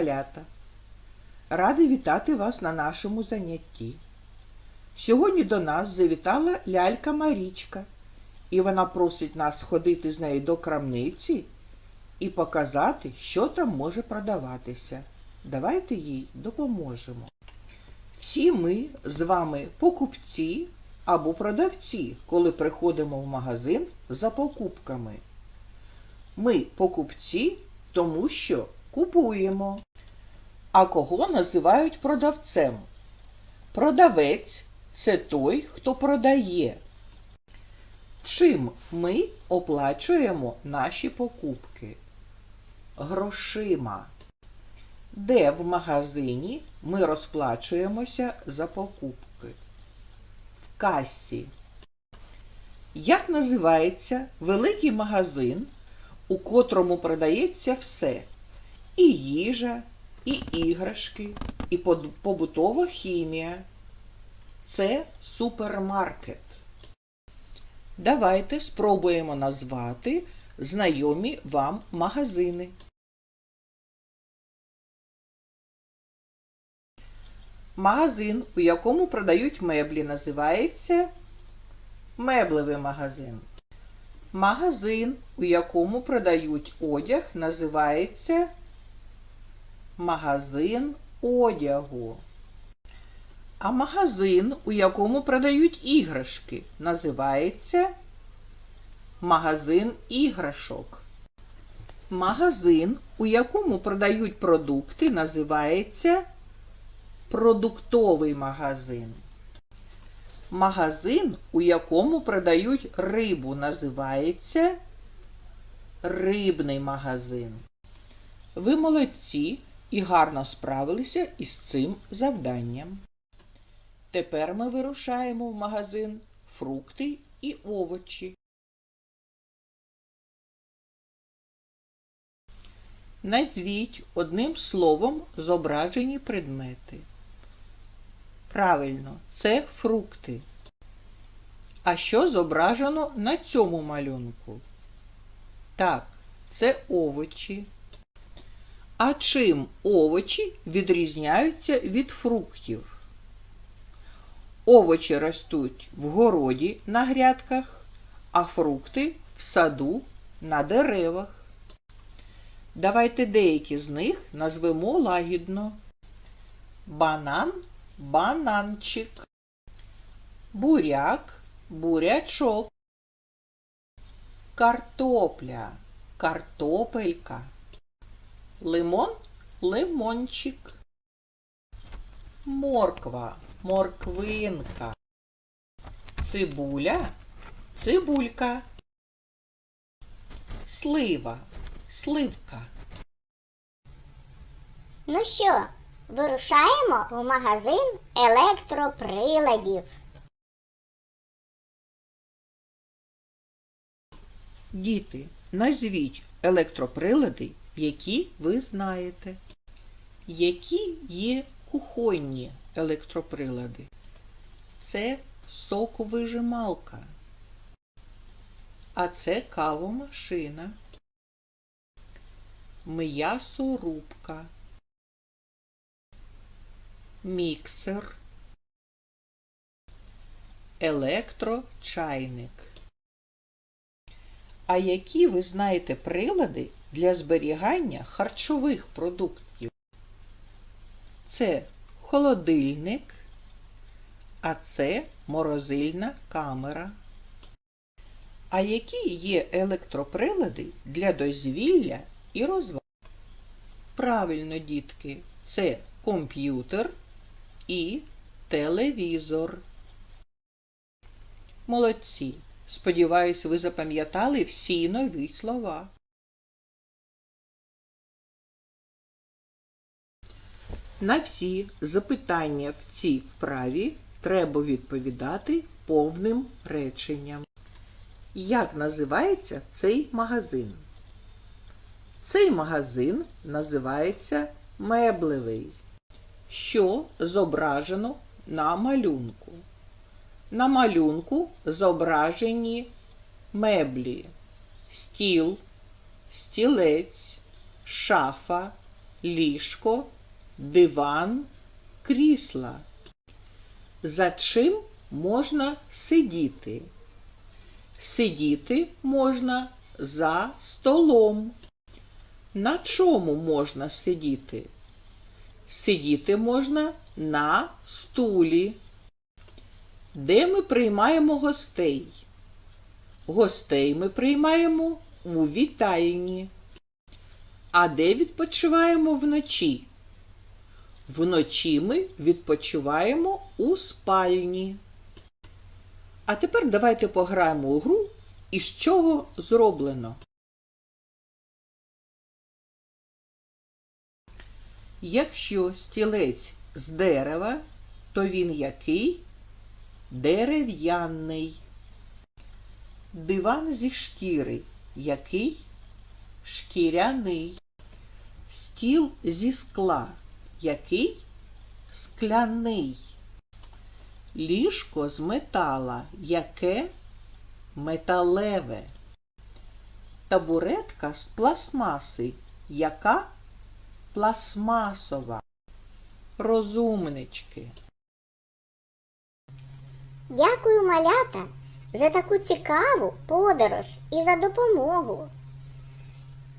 малята! Радий вітати вас на нашому занятті. Сьогодні до нас завітала лялька Марічка, і вона просить нас сходити з нею до крамниці і показати, що там може продаватися. Давайте їй допоможемо. Всі ми з вами покупці або продавці, коли приходимо в магазин за покупками. Ми покупці, тому що купуємо. А кого називають продавцем? Продавець це той, хто продає. Чим ми оплачуємо наші покупки? Грошима. Де в магазині ми розплачуємося за покупки? В касі. Як називається великий магазин, у котрому продається все? І їжа, і іграшки, і побутова хімія. Це супермаркет. Давайте спробуємо назвати знайомі вам магазини. Магазин, у якому продають меблі, називається меблевий магазин. Магазин, у якому продають одяг, називається магазин одягу. А магазин, у якому продають іграшки, називається магазин іграшок. Магазин, у якому продають продукти, називається продуктовий магазин. Магазин, у якому продають рибу, називається рибний магазин. Ви молодці і гарно справилися із цим завданням. Тепер ми вирушаємо в магазин фрукти і овочі. Назвіть одним словом зображені предмети. Правильно, це фрукти. А що зображено на цьому малюнку? Так, це овочі. А чим овочі відрізняються від фруктів? Овочі ростуть в городі на грядках, а фрукти в саду на деревах. Давайте деякі з них назвемо лагідно. Банан бананчик, буряк бурячок, картопля картопелька, лимон? Лимончик, морква. Морквинка, цибуля? Цибулька, слива. Сливка. Ну що, вирушаємо в магазин електроприладів. Діти, назвіть електроприлади, які ви знаєте. Які є кухонні електроприлади? Це соковижималка. А це кавомашина. М'ясорубка. Міксер. Електрочайник. А які ви знаєте прилади для зберігання харчових продуктів? Це холодильник, а це морозильна камера. А які є електроприлади для дозвілля і розваг? Правильно, дітки, це комп'ютер і телевізор. Молодці! Сподіваюсь, ви запам'ятали всі нові слова. На всі запитання в цій вправі треба відповідати повним реченням. Як називається цей магазин? Цей магазин називається меблевий. Що зображено на малюнку? На малюнку зображені меблі, стіл, стілець, шафа, ліжко, диван, крісла. За чим можна сидіти? Сидіти можна за столом. На чому можна сидіти? Сидіти можна на стулі. Де ми приймаємо гостей? Гостей ми приймаємо у вітальні. А де відпочиваємо вночі? Вночі ми відпочиваємо у спальні. А тепер давайте пограємо у гру, із чого зроблено. Якщо стілець з дерева, то він який? Дерев'яний. Диван зі шкіри. Який? Шкіряний. Стіл зі скла. Який? Скляний. Ліжко з метала. Яке? Металеве. Табуретка з пластмаси. Яка? Пластмасова. Розумнички. Дякую, малята, за таку цікаву подорож і за допомогу.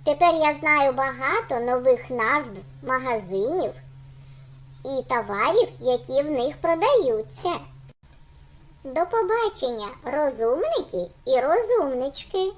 Тепер я знаю багато нових назв магазинів і товарів, які в них продаються. До побачення, розумники і розумнички!